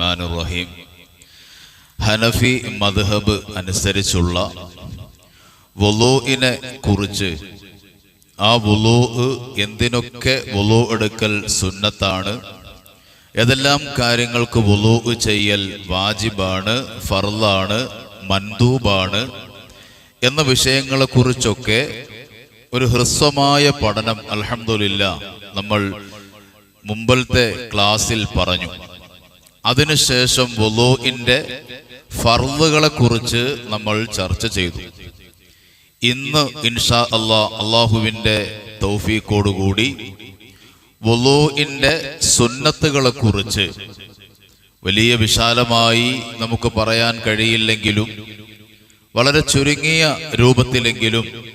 റഹീം ഹനഫി മദ്ഹബ് അനുസരിച്ചുള്ള വുളൂഇനെ കുറിച്ച്. ആ വുളൂ എന്തിനൊക്കെ വുളൂ എടുക്കൽ സുന്നത്താണ്. ഏതെല്ലാം കാര്യങ്ങൾക്ക് വുളൂ ചെയ്യൽ വാജിബാണ് ഫർലാണ് മൻദൂബാണ് എന്ന വിഷയങ്ങളെ കുറിച്ചൊക്കെ ഒരു ഹ്രസ്വമായ പഠനം അലഹമില്ല നമ്മൾ മുമ്പത്തെ ക്ലാസ്സിൽ പറഞ്ഞു. അതിനുശേഷം വുളൂഇന്റെ ഫർളുകളെ കുറിച്ച് നമ്മൾ ചർച്ച ചെയ്തു. ഇന്ന് ഇൻഷാ അള്ളാ അള്ളാഹുവിന്റെ തൗഫീഖോടുകൂടി വുളൂഇന്റെ സുന്നത്തുകളെ കുറിച്ച് വലിയ വിശാലമായി നമുക്ക് പറയാൻ കഴിയില്ലെങ്കിലും വളരെ ചുരുങ്ങിയ രൂപത്തിലെങ്കിലും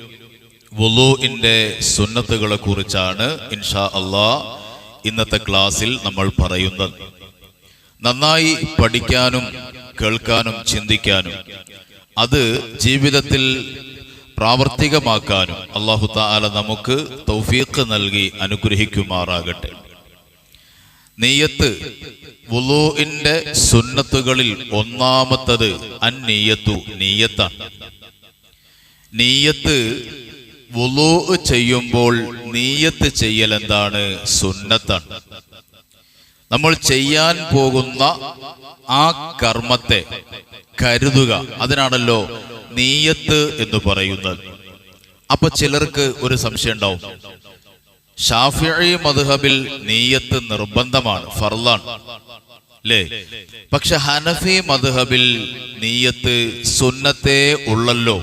സുന്നത്തുകളെ കുറിച്ചാണ് ഇൻഷാ അള്ളാ ഇന്നത്തെ ക്ലാസ്സിൽ നമ്മൾ പറയുന്നത്. നന്നായി പഠിക്കാനും കേൾക്കാനും ചിന്തിക്കാനും അത് ജീവിതത്തിൽ പ്രാവർത്തികമാക്കാനും അള്ളാഹു താല നമുക്ക് തൗഫീഖ് നൽകി അനുഗ്രഹിക്കുമാറാകട്ടെ. നെയ്യത്ത് വുളൂഇന്റെ സുന്നത്തുകളിൽ ഒന്നാമത്തത് അന്നീയത്തു നീയത്താണ്. നീയത്ത് വുളൂ ചെയ്യുമ്പോൾ നീയത്ത് ചെയ്യൽ എന്താണ്? സുന്നത്താണ്. നമ്മൾ ചെയ്യാൻ പോകുന്ന ആ കർമ്മത്തെ കരുതുക. അതിനാണല്ലോ നീയത്ത് എന്ന് പറയുന്നത്. അപ്പൊ ചിലർക്ക് ഒരു സംശയം ഉണ്ടാവും. ഷാഫി മധുഹബിൽ നീയത്ത് നിർബന്ധമാണ് ഫർദാണ്. അല്ലേ പക്ഷെ ഹനഫി മധുഹബിൽ നീയത്ത് സുന്നത്തെ ഉള്ളല്ലോ.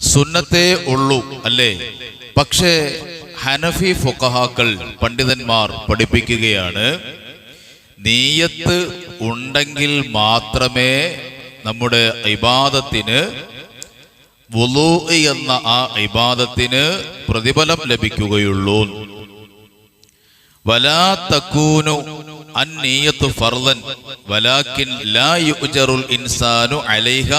സുന്നത്തെ ഉള്ളൂ അല്ലേ? പക്ഷേ ഹനഫി ഫുഖഹാക്കൾ പണ്ഡിതന്മാർ പഠിപ്പിക്കുകയാണ് നീയത്ത് ഉണ്ടെങ്കിൽ മാത്രമേ നമ്മുടെ ഇബാദത്തിന് എന്ന ആ ഇബാദത്തിന് പ്രതിഫലം ലഭിക്കുകയുള്ളൂ. വലാ തക്കൂനു അന്നീയത്തു ഫർദൻ വലാക്കിൻ ലാ യുജറുൽ ഇൻസാനു അലൈഹ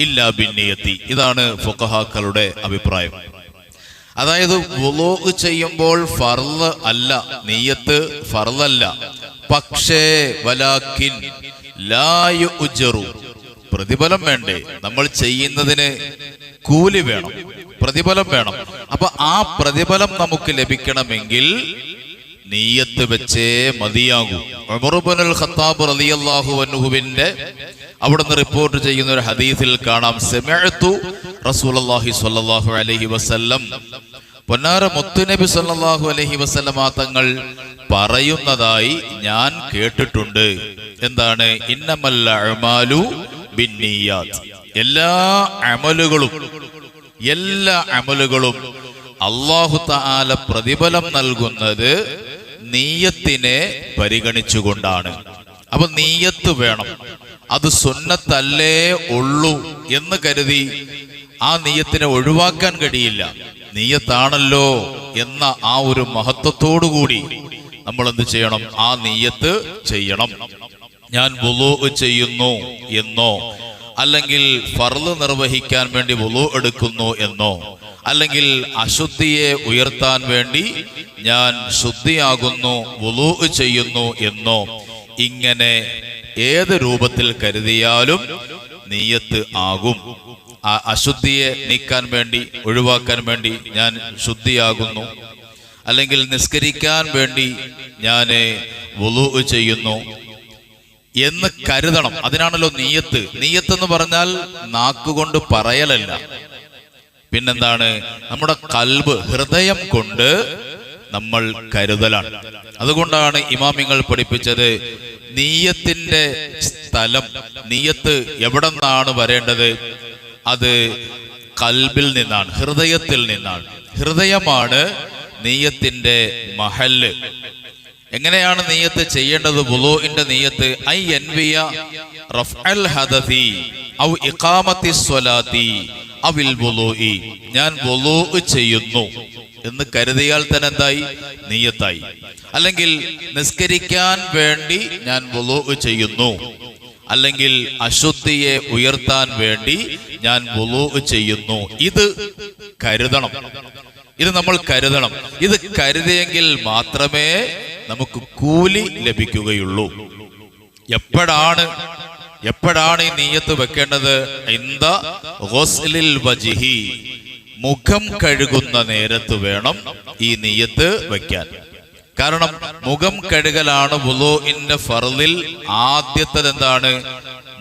ഇല്ലാ ബിന്നിയത്തി ഇതാണ് ഫുഖഹാക്കളുടെ അഭിപ്രായം. അതായത് വുളോഗ് ചെയ്യുമ്പോൾ ഫർൾ അല്ല നെയ്യത്ത് ഫർളല്ല. പക്ഷേ വലാക്കിൻ ലായു ഉജറു പ്രതിഫലം വേണ്ടേ? നമ്മൾ ചെയ്യുന്നതിന് കൂലി വേണം പ്രതിഫലം വേണം. അപ്പൊ ആ പ്രതിഫലം നമുക്ക് ലഭിക്കണമെങ്കിൽ നീയത്ത് വെച്ചേ മതിയാകൂ. ഉമറുബ്നുൽ ഖത്താബ് റളിയല്ലാഹു അൻഹുവിന്റെ അവിടുന്ന് റിപ്പോർട്ട് ചെയ്യുന്ന ഒരു ഹദീസിൽ കാണാം. സെമഅത്തു റസൂലുള്ളാഹി സ്വല്ലല്ലാഹു അലൈഹി വസല്ലം പൊന്നാര മുത്തുനബി സല്ലാഹു അലഹി വസല്ലമ തങ്ങൾ പറയുന്നതായി ഞാൻ കേട്ടിട്ടുണ്ട്. എന്താണ്? ഇന്നമല്ല എല്ലാ അമലുകളും എല്ലാ അമലുകളും അള്ളാഹു താല പ്രതിഫലം നൽകുന്നത് നീയത്തിനെ പരിഗണിച്ചുകൊണ്ടാണ്. അപ്പൊ നീയത്ത് വേണം. അത് സുന്നത്തല്ലേ ഉള്ളൂ എന്ന് കരുതി ആ നീയത്തിനെ ഒഴിവാക്കാൻ കഴിയില്ല. നീയത്താണല്ലോ എന്ന ആ ഒരു മഹത്വത്തോടുകൂടി നമ്മൾ എന്ത് ചെയ്യണം? ആ നീയത്ത് ചെയ്യണം. ഞാൻ ബുലോ ചെയ്യുന്നു എന്നോ അല്ലെങ്കിൽ ഫർൾ നിർവഹിക്കാൻ വേണ്ടി വുളൂ എടുക്കുന്നു എന്നോ അല്ലെങ്കിൽ അശുദ്ധിയെ ഉയർത്താൻ വേണ്ടി ഞാൻ ശുദ്ധിയാകുന്നു വുളു ചെയ്യുന്നു എന്നോ ഇങ്ങനെ ഏത് രൂപത്തിൽ കരുതിയാലും നീയത്ത് ആകും. ആ അശുദ്ധിയെ നീക്കാൻ വേണ്ടി ഒഴിവാക്കാൻ വേണ്ടി ഞാൻ ശുദ്ധിയാകുന്നു. അല്ലെങ്കിൽ നിസ്കരിക്കാൻ വേണ്ടി ഞാൻ വുളു ചെയ്യുന്നു എന്ന് കരുതണം. അതിനാണല്ലോ നീയത്ത്. നീയത്ത് എന്ന് പറഞ്ഞാൽ നാക്കുകൊണ്ട് പറയലല്ല. പിന്നെന്താണ്? നമ്മുടെ കൽബ് ഹൃദയം കൊണ്ട് നമ്മൾ കരുതലാണ്. അതുകൊണ്ടാണ് ഇമാമിങ്ങൾ പഠിപ്പിച്ചത് നീയത്തിന്റെ സ്ഥലം നീയത്ത് എവിടെ നിന്നാണ് വരേണ്ടത്? അത് കൽബിൽ നിന്നാണ് ഹൃദയത്തിൽ നിന്നാണ്. ഹൃദയമാണ് നീയത്തിന്റെ മഹൽ എങ്ങനെയാണ് നീയത്ത് ചെയ്യേണ്ടത്? ബുലോഇന്റെ നീയത്ത് ഐ എൻവിയ റഫ്അൽ ഔ സ്വലാത്തി അവിൽ ഞാൻ ബുലോ ചെയ്യുന്നു. എന്ന് കരുതിയാൽ തന്നെ എന്തായി? നീയത്തായി. അല്ലെങ്കിൽ നിസ്കരിക്കാൻ വേണ്ടി ഞാൻ ബുലോ ചെയ്യുന്നു. അല്ലെങ്കിൽ അശുദ്ധിയെ ഉയർത്താൻ വേണ്ടി ഞാൻ വുളൂ ചെയ്യുന്നു. ഇത് കരുതണം. ഇത് നമ്മൾ കരുതണം. ഇത് കരുതിയെങ്കിൽ മാത്രമേ നമുക്ക് കൂലി ലഭിക്കുകയുള്ളൂ. എപ്പോഴാണ് എപ്പോഴാണ് ഈ നീയത്ത് വെക്കേണ്ടത്? എന്താ ഗുസ്ലിൽ വജിഹി. മുഖം കഴുകുന്ന നേരത്ത് വേണം ഈ നീയത്ത് വെക്കാൻ. കാരണം മുഖം കഴുകലാണ് വുലോഇന്റെ ഫർളിൽ ആദ്യത്തത് എന്താണ്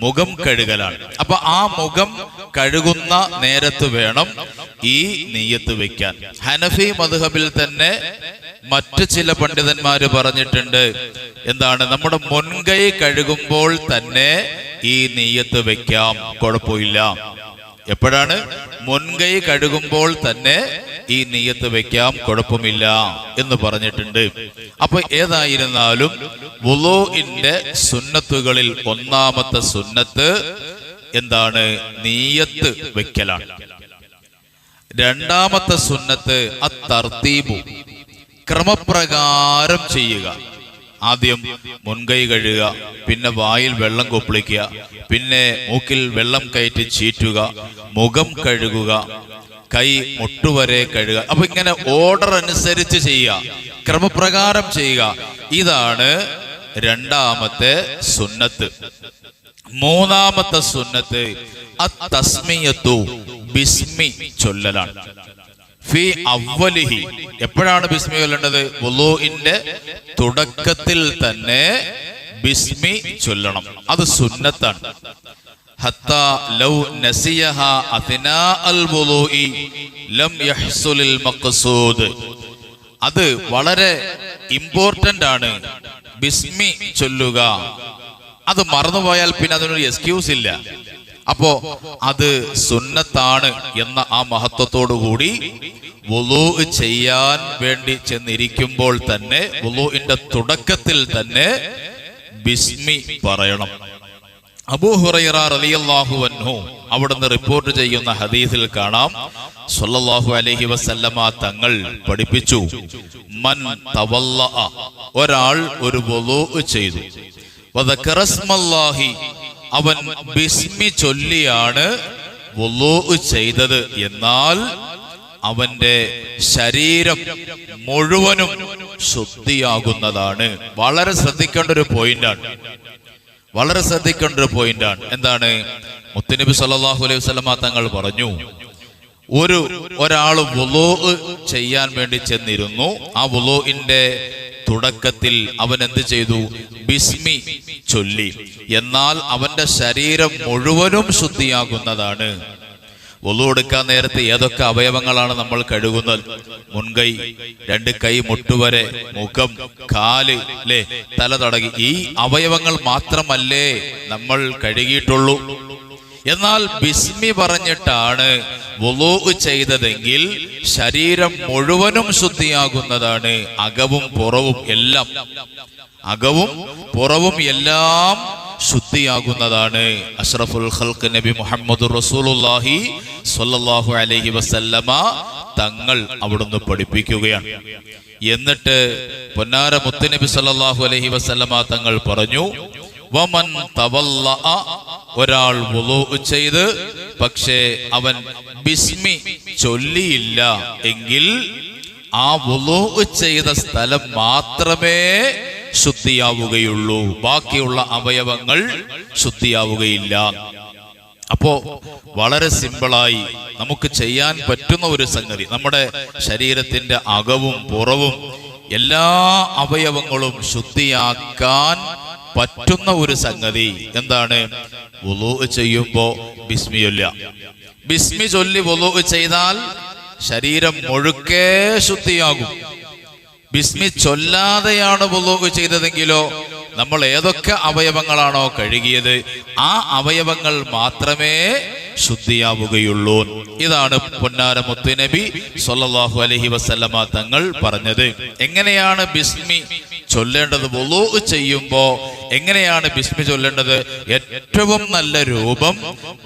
മുഖം കഴുകലാണ്. അപ്പൊ ആ മുഖം കഴുകുന്ന നേരത്ത് വേണം ഈ നെയ്യത്ത് വെക്കാൻ. ഹനഫി മധുഹബിൽ തന്നെ മറ്റു ചില പണ്ഡിതന്മാര് പറഞ്ഞിട്ടുണ്ട്. എന്താണ്? നമ്മുടെ മുൻകൈ കഴുകുമ്പോൾ തന്നെ ഈ നെയ്യത്ത് വെക്കാം. കുഴപ്പമില്ല. എപ്പോഴാണ്? മുൻകൈ കഴുകുമ്പോൾ തന്നെ ഈ നീയത്ത് വെക്കാം കുഴപ്പമില്ല എന്ന് പറഞ്ഞിട്ടുണ്ട്. അപ്പൊ ഏതായിരുന്നാലും വുലോഇന്റെ സുന്നത്തുകളിൽ ഒന്നാമത്തെ സുന്നത്ത് എന്താണ്? നീയത്ത് വെക്കലാണ്. രണ്ടാമത്തെ സുന്നത്ത് അത്തർത്തീബു ക്രമപ്രകാരം ചെയ്യുക. ആദ്യം മുൻകൈ കഴുകുക പിന്നെ വായിൽ വെള്ളം കൊപ്പിളിക്കുക പിന്നെ മൂക്കിൽ വെള്ളം കയറ്റി ചീറ്റുക മുഖം കഴുകുക കൈ മുട്ടുവരെ കഴുകുക. അപ്പൊ ഇങ്ങനെ ഓർഡർ അനുസരിച്ച് ചെയ്യുക ക്രമപ്രകാരം ചെയ്യുക. ഇതാണ് രണ്ടാമത്തെ സുന്നത്ത്. മൂന്നാമത്തെ സുന്നത്ത് അത്തസ്മിയത്തു ബിസ്മി ചൊല്ലലാണ്. ഫി എപ്പോഴാണ് ബിസ്മി ചൊല്ലേണ്ടത്? വുളൂഇന്റെ തുടക്കത്തിൽ തന്നെ ബിസ്മി ചൊല്ലണം. അത് സുന്നത്താണ്. ഹത്താ ലൗ നസിയഹ അതിനാ അൽ വുളൂഇ ലം യഹ്സുലിൽ മഖ്സൂദ്. അത് വളരെ ഇമ്പോർട്ടന്റ് ആണ് ബിസ്മി ചൊല്ലുക. അത് മറന്നുപോയാൽ പിന്നെ അതിനൊരു എക്സ്ക്യൂസ് ഇല്ല. അപ്പോ അത് സുന്നത്താണ് എന്ന ആ മഹത്വത്തോടുകൂടി വുളു ചെയ്യാൻ വേണ്ടി ചെന്നിരിക്കുമ്പോൾ തന്നെ വുളുവിന്റെ തുടക്കത്തിൽ തന്നെ ബിസ്മി പറയണം. അബൂ ഹുറൈറ റളിയല്ലാഹു അൻഹു അവിടുന്ന് റിപ്പോർട്ട് ചെയ്യുന്ന ഹദീസിൽ കാണാം സല്ലല്ലാഹു അലൈഹി വസല്ലമ തങ്ങൾ പഠിപ്പിച്ചു മൻ തവല്ലഅ ഒരാൾ ഒരു വുളു ചെയ്തു. അവൻ ബിസ്മി ചൊല്ലിയാണ് ചെയ്തത്. എന്നാൽ അവന്റെ ശരീരം മുഴുവനും ശുദ്ധിയാകുന്നതാണ്. വളരെ ശ്രദ്ധിക്കേണ്ട ഒരു പോയിന്റാണ്. വളരെ ശ്രദ്ധിക്കേണ്ട ഒരു പോയിന്റാണ്. എന്താണ്? മുത്തുനബി സല്ലാഹു അലൈഹി വസല്ലമ തങ്ങൾ പറഞ്ഞു ഒരു ഒരാൾ വുലോ ചെയ്യാൻ വേണ്ടി ചെന്നിരുന്നു. ആ വുളുവിന്റെ തുടക്കത്തിൽ അവൻ എന്ത് ചെയ്തു? ബിസ്മി ചൊല്ലി. എന്നാൽ അവന്റെ ശരീരം മുഴുവനും ശുദ്ധിയാകുന്നതാണ്. ഒളു എടുക്കാൻ നേരത്തെ ഏതൊക്കെ അവയവങ്ങളാണ് നമ്മൾ കഴുകുന്നത്? മുൻകൈ രണ്ട് കൈ മുട്ടുവരെ മുഖം കാൽ അല്ലേ തല തടകി. ഈ അവയവങ്ങൾ മാത്രമല്ലേ നമ്മൾ കഴുകിയിട്ടുള്ളൂ. എന്നാൽ ബിസ്മി പറഞ്ഞിട്ടാണ് വുളൂ ചെയ്തതെങ്കിൽ ശരീരം മുഴുവനും ശുദ്ധിയാകുന്നതാണ്. അകവും പുറവും എല്ലാം. അകവും പുറവും എല്ലാം ശുദ്ധിയാകുന്നതാണ്. അഷ്റഫുൽ ഖൽക്ക് നബി മുഹമ്മദ് റസൂലുള്ളാഹി സ്വല്ലല്ലാഹു അലൈഹി വസല്ലമ തങ്ങൾ അവിടുന്ന് പഠിപ്പിക്കുകയാണ്. എന്നിട്ട് പൊന്നാര മുത്തുനബി സല്ലല്ലാഹു അലൈഹി വസല്ലമ തങ്ങൾ പറഞ്ഞു വമൻ തവല്ല ഒരാൾ ചെയ്ത് പക്ഷേ അവൻ ബിസ്മി ചൊല്ലിയില്ല. എങ്കിൽ ആ വുളു ചെയ്ത സ്ഥലം മാത്രമേ ശുദ്ധിയാവുകയുള്ളൂ. ബാക്കിയുള്ള അവയവങ്ങൾ ശുദ്ധിയാവുകയില്ല. അപ്പോ വളരെ സിമ്പിളായി നമുക്ക് ചെയ്യാൻ പറ്റുന്ന ഒരു സംഗതി. നമ്മുടെ ശരീരത്തിന്റെ അകവും പുറവും എല്ലാ അവയവങ്ങളും ശുദ്ധിയാക്കാൻ പറ്റുന്ന ഒരു സംഗതി. എന്താണ്? വുളു ചെയ്യുമ്പോ ബിസ്മി ചൊല്ല ബിസ്മി ചൊല്ലി വുളു ചെയ്താൽ ശരീരം മുഴുക്കെ ശുദ്ധിയാകും. ബിസ്മി ചൊല്ലാതെയാണ് വുളു ചെയ്തതെങ്കിലോ നമ്മൾ ഏതൊക്കെ അവയവങ്ങളാണോ കഴുകിയത് ആ അവയവങ്ങൾ മാത്രമേ ശുദ്ധിയാവുകയുള്ളൂ. ഇതാണ് പൊന്നാര നബി സൊല്ലാഹു അലഹി വസല്ലമ തങ്ങൾ പറഞ്ഞത്. എങ്ങനെയാണ് ബിസ്മി ചൊല്ലേണ്ടത് വുളു ചെയ്യുമ്പോ എങ്ങനെയാണ് ബിസ്മി ചൊല്ലേണ്ടത്? ഏറ്റവും നല്ല രൂപം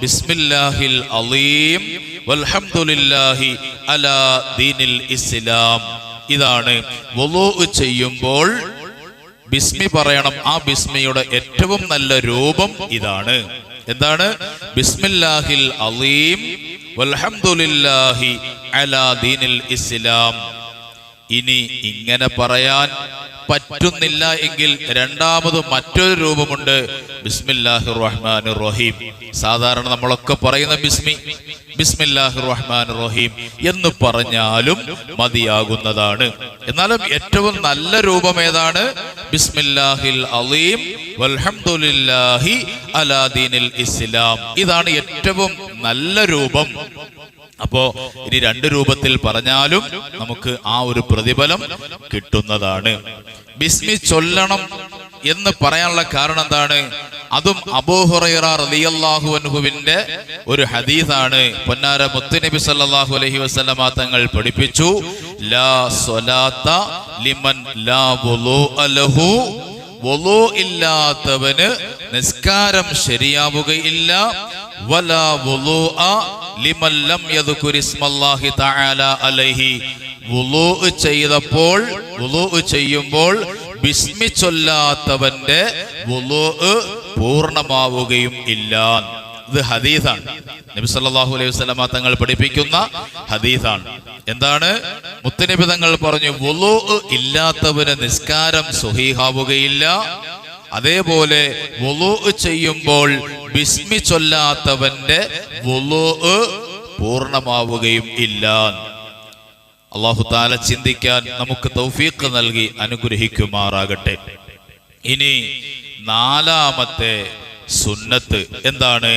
ബിസ്മില്ലാഹിൽ അലീം വൽഹംദുലില്ലാഹി അലാ ദീനിൽ ഇസ്ലാം. ഇതാണ് വുളു ചെയ്യുമ്പോൾ ബിസ്മി പറയണം. ആ ബിസ്മിയുടെ ഏറ്റവും നല്ല രൂപം ഇതാണ്. എന്താണ്? ബിസ്മില്ലാഹിൽ അലീം വൽഹംദുലില്ലാഹി അലാ ദീനിൽ ഇസ്ലാം. ഇനി ഇങ്ങനെ പറയാൻ പറ്റുന്നില്ല എങ്കിൽ രണ്ടാമത് മറ്റൊരു രൂപമുണ്ട്. ബിസ്മില്ലാഹിർ റഹ്മാൻ റഹീം സാധാരണ നമ്മളൊക്കെ പറയുന്ന ബിസ്മി ബിസ്മില്ലാഹിർ റഹ്മാൻ റഹീം എന്ന് പറഞ്ഞാലും മതിയാകുന്നതാണ്. എന്നാലും ഏറ്റവും നല്ല രൂപം ഏതാണ്? ബിസ്മില്ലാഹിൽ അലീം വൽഹംദുലില്ലാഹി അലാദീനിൽ ഇസ്ലാം. ഇതാണ് ഏറ്റവും നല്ല രൂപം. അപ്പോ ഇനി രണ്ട് രൂപത്തിൽ പറഞ്ഞാലും നമുക്ക് ആ ഒരു പ്രതിഫലം കിട്ടുന്നതാണ്. ബിസ്മി ചൊല്ലണം എന്ന് പറയാനുള്ള കാരണം എന്താണ്? അതും അബൂഹുറൈറ ഒരു ഹദീസാണ്. പൊന്നാര മുത്തുനബി സല്ലല്ലാഹു അലൈഹി വസല്ലമ തങ്ങൾ പഠിപ്പിച്ചു. ലാ സ്വലാത്ത ലിമൻ ലാ ഇല്ലാത്തവന് നിസ്കാരം ശരിയാവുകയില്ല. വലാ ലിമൻ ലം യദുകുരിസ്മല്ലാഹി തആല അലൈഹി. വുളൂ ചെയ്തപ്പോൾ വുളൂ ചെയ്യുമ്പോൾ ബിസ്മി ചൊല്ലാത്തവന്റെ വുളൂ പൂർണമാവുകയും ഇല്ല. ഇത് ഹദീസാണ്. നബി സല്ലല്ലാഹു അലൈഹി വസല്ലമ തങ്ങൾ പഠിപ്പിക്കുന്ന ഹദീസാണ്. എന്താണ്? മുത്തനബി തങ്ങൾ പറഞ്ഞു വുളൂ ഇല്ലാത്തവന് നിസ്കാരം സുഹീഹാവുകയില്ല. അതേപോലെ ചെയ്യുമ്പോൾ ബിസ്മി ചൊല്ലാത്തവന്റെ പൂർണമാവുകയും ഇല്ല. അള്ളാഹു താല ചിന്തിക്കാൻ നമുക്ക് തൗഫീഖ് നൽകി അനുഗ്രഹിക്കുമാറാകട്ടെ. ഇനി നാലാമത്തെ സുന്നത്ത് എന്താണ്?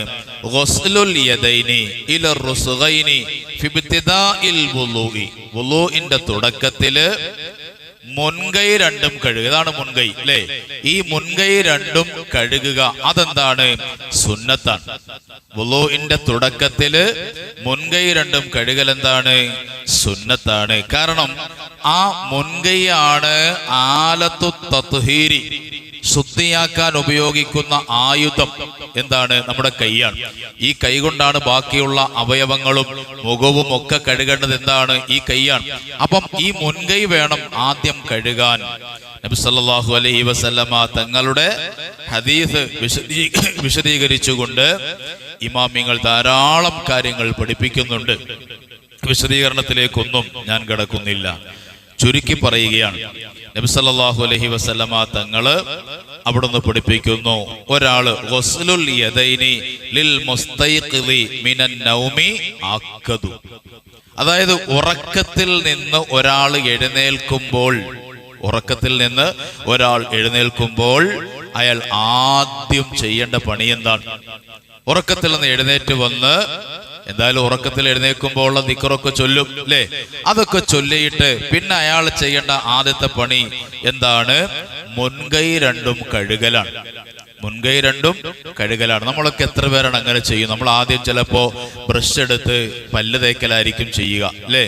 തുടക്കത്തിൽ മുൻകൈ രണ്ടും കഴുകുക. ഇതാണ് മുൻകൈ അല്ലേ? ഈ മുൻകൈ രണ്ടും കഴുകുക അതെന്താണ്? സുന്നത്താണ്. വുളുവിന്റെ തുടക്കത്തിൽ മുൻകൈ രണ്ടും കഴുകൽ എന്താണ്? സുന്നത്താണ്. കാരണം ആ മുൻകൈയാണ് ആലത്തു തത്ഹീരി. ശുദ്ധിയാക്കാൻ ഉപയോഗിക്കുന്ന ആയുധം എന്താണ്? നമ്മുടെ കൈയാണ്. ഈ കൈ കൊണ്ടാണ് ബാക്കിയുള്ള അവയവങ്ങളും മുഖവും ഒക്കെ കഴുകേണ്ടത് എന്താണ്? ഈ കൈയാണ്. അപ്പം ഈ മുൻകൈ വേണം ആദ്യം കഴുകാൻ. നബി സല്ലല്ലാഹു അലൈഹി വസല്ലമ തങ്ങളുടെ ഹദീസ് വിശദീ വിശദീകരിച്ചുകൊണ്ട് ഇമാമിങ്ങൾ ധാരാളം കാര്യങ്ങൾ പഠിപ്പിക്കുന്നുണ്ട്. വിശദീകരണത്തിലേക്കൊന്നും ഞാൻ കിടക്കുന്നില്ല. ചുരുക്കി പറയുകയാണ്. നബി അലഹി വസ്ലമ തങ്ങൾ അവിടുന്ന് പഠിപ്പിക്കുന്നു. ഒരാൾ അതായത് ഉറക്കത്തിൽ നിന്ന് ഒരാൾ എഴുന്നേൽക്കുമ്പോൾ ഉറക്കത്തിൽ നിന്ന് ഒരാൾ എഴുന്നേൽക്കുമ്പോൾ അയാൾ ആദ്യം ചെയ്യേണ്ട പണി എന്താണ്? ഉറക്കത്തിൽ നിന്ന് എഴുന്നേറ്റ് വന്ന് എന്തായാലും ഉറക്കത്തിൽ എഴുന്നേൽക്കുമ്പോൾ ഉള്ള നിക്കറൊക്കെ ചൊല്ലും അല്ലേ അതൊക്കെ ചൊല്ലിയിട്ട് പിന്നെ അയാൾ ചെയ്യേണ്ട ആദ്യത്തെ പണി എന്താണ്? മുൻകൈ രണ്ടും കഴുകലാണ്. മുൻകൈ രണ്ടും കഴുകലാണ്. നമ്മളൊക്കെ എത്ര പേരാണ് അങ്ങനെ ചെയ്യും നമ്മൾ ആദ്യം ചിലപ്പോ ബ്രഷ് എടുത്ത് പല്ല് തേക്കലായിരിക്കും ചെയ്യുക അല്ലേ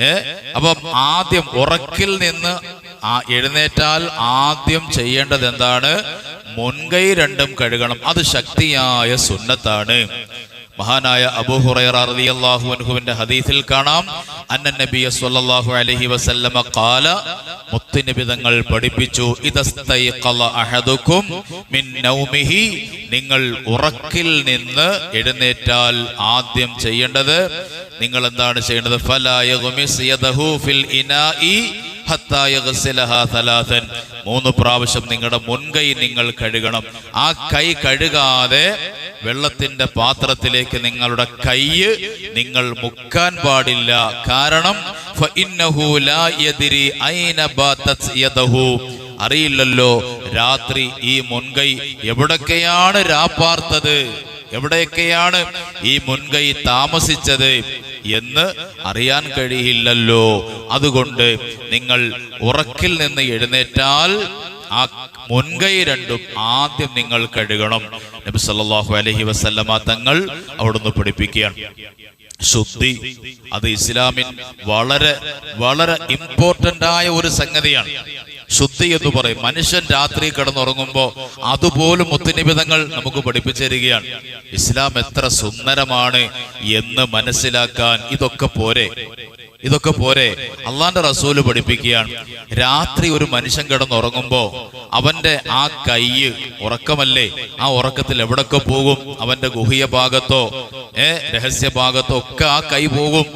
ഏ? അപ്പം ആദ്യം ഉറക്കിൽ നിന്ന് ആ എഴുന്നേറ്റാൽ ആദ്യം ചെയ്യേണ്ടത് എന്താണ്? മുൻകൈ രണ്ടും കഴുകണം. അത് ശക്തിയായ സുന്നത്താണ്. മഹാനായ അബൂ ഹുറൈറ റളിയല്ലാഹു അൻഹുവിന്റെ ഹദീസിൽ കാണാം. അന്ന നബിയ സ്വല്ലല്ലാഹു അലൈഹി തങ്ങൾ പഠിപ്പിച്ചു ഇദസ്തൈഖല നിങ്ങൾ ഉറക്കിൽ നിന്ന് എഴുന്നേറ്റാൽ ആദ്യം ചെയ്യേണ്ടത് നിങ്ങൾ എന്താണ് ചെയ്യേണ്ടത്? ഫിൽ മൂന്ന് പ്രാവശ്യം നിങ്ങളുടെ മുൻകൈ നിങ്ങൾ കഴുകണം. ആ കൈ കഴുകാതെ വെള്ളത്തിന്റെ പാത്രത്തിലേക്ക് നിങ്ങളുടെ കൈ നിങ്ങൾ മുക്കാൻ പാടില്ല. കാരണം അറിയില്ലല്ലോ രാത്രി ഈ മുൻകൈ എവിടൊക്കെയാണ് രാപ്പാർത്തത്? എവിടെയൊക്കെയാണ് ഈ മുൻകൈ താമസിച്ചത് എന്ന് അറിയാൻ കഴിയില്ലല്ലോ. അതുകൊണ്ട് നിങ്ങൾ ഉറക്കിൽ നിന്ന് എഴുന്നേറ്റാൽ ആ മുൻകൈ രണ്ടും ആദ്യം നിങ്ങൾ കഴുകണം. നബി സല്ലല്ലാഹു അലൈഹി വസല്ലമ തങ്ങൾ അവിടുന്ന് പഠിപ്പിക്കുകയാണ്. ശുദ്ധി അത് ഇസ്ലാമിൻ വളരെ വളരെ ഇമ്പോർട്ടന്റ് ആയ ഒരു സംഗതിയാണ്. ശുദ്ധി എന്ന് പറയും. മനുഷ്യൻ രാത്രി കിടന്നുറങ്ങുമ്പോൾ അതുപോലും മുത്തുനിബിതങ്ങൾ നമുക്ക് പഠിപ്പിച്ചു തരികയാണ്. ഇസ്ലാം എത്ര സുന്ദരമാണ് എന്ന് മനസ്സിലാക്കാൻ ഇതൊക്കെ പോരെ. ഇതൊക്കെ പോരെ. അള്ളാന്റെ റസൂൽ പഠിപ്പിക്കുകയാണ്. രാത്രി ഒരു മനുഷ്യൻ കിടന്നുറങ്ങുമ്പോ അവന്റെ ആ കയ്യ് ഉറക്കമല്ലേ? ആ ഉറക്കത്തിൽ എവിടൊക്കെ പോകും? അവന്റെ ഗുഹ്യ ഭാഗത്തോ ഏ രഹസ്യ ഭാഗത്തോ ഒക്കെ ആ കൈ പോകും.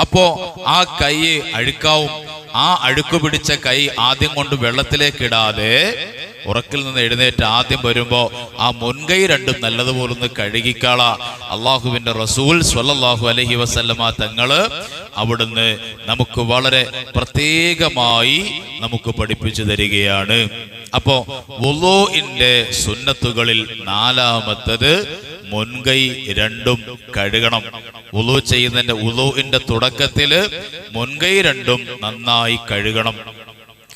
അപ്പോ ആ കൈ അഴുക്കാവും. ആ അഴുക്ക് പിടിച്ച കൈ ആദ്യം കൊണ്ട് വെള്ളത്തിലേക്ക് ഇടാതെ ഉറക്കിൽ നിന്ന് എഴുന്നേറ്റ് ആദ്യം വരുമ്പോ ആ മുൻകൈ രണ്ടും നല്ലതുപോലെ ഒന്ന് കഴുകിക്കള. അള്ളാഹുവിന്റെ റസൂൽ സ്വല്ലല്ലാഹു അലഹി വസല്ലമ തങ്ങൾ അവിടുന്ന് നമുക്ക് വളരെ പ്രത്യേകമായി നമുക്ക് പഠിപ്പിച്ചു തരികയാണ്. അപ്പോ വുളൂഇന്റെ സുന്നത്തുകളിൽ നാലാമത്തത് മുൻകൈ രണ്ടും കഴുകണം. ഉലു ചെയ്യുന്നതിന്റെ ഉലുവിന്റെ തുടക്കത്തിൽ മുൻകൈ രണ്ടും നന്നായി കഴുകണം.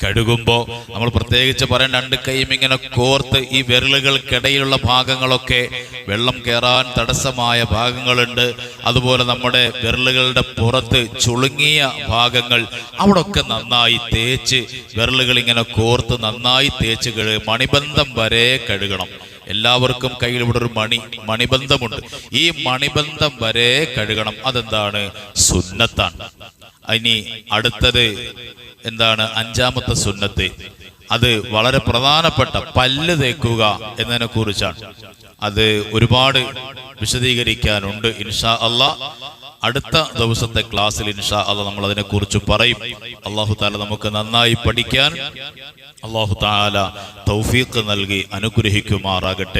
കഴുകുമ്പോ നമ്മൾ പ്രത്യേകിച്ച് പറയാൻ രണ്ട് കൈയും ഇങ്ങനെ കോർത്ത് ഈ വിരലുകൾക്കിടയിലുള്ള ഭാഗങ്ങളൊക്കെ വെള്ളം കയറാൻ തടസ്സമായ ഭാഗങ്ങളുണ്ട്. അതുപോലെ നമ്മുടെ വിരലുകളുടെ പുറത്ത് ചുളുങ്ങിയ ഭാഗങ്ങൾ അവിടൊക്കെ നന്നായി തേച്ച് വിരലുകൾ ഇങ്ങനെ കോർത്ത് നന്നായി തേച്ച് കഴുകുക മണിബന്ധം വരെ കഴുകണം. എല്ലാവർക്കും കയ്യിൽ ഇവിടെ ഒരു മണി മണിബന്ധമുണ്ട്. ഈ മണിബന്ധം വരെ കഴുകണം. അതെന്താണ്? സുന്നത്താണ്. ഇനി അടുത്തത് എന്താണ് അഞ്ചാമത്തെ സുന്നത്ത്? അത് വളരെ പ്രധാനപ്പെട്ട പല്ല് തേക്കുക എന്നതിനെ കുറിച്ചാണ്. അത് ഒരുപാട് വിശദീകരിക്കാനുണ്ട് ഇൻഷാ അള്ളാ അടുത്ത ദിവസത്തെ ക്ലാസ്സിൽ ഇൻഷാ അല്ല നമ്മൾ അതിനെ കുറിച്ച് പറയും. അള്ളാഹു താല നമുക്ക് നന്നായി പഠിക്കാൻ. അള്ളാഹു താല തൗഫീഖ് നൽകി അനുഗ്രഹിക്കുമാറാകട്ടെ.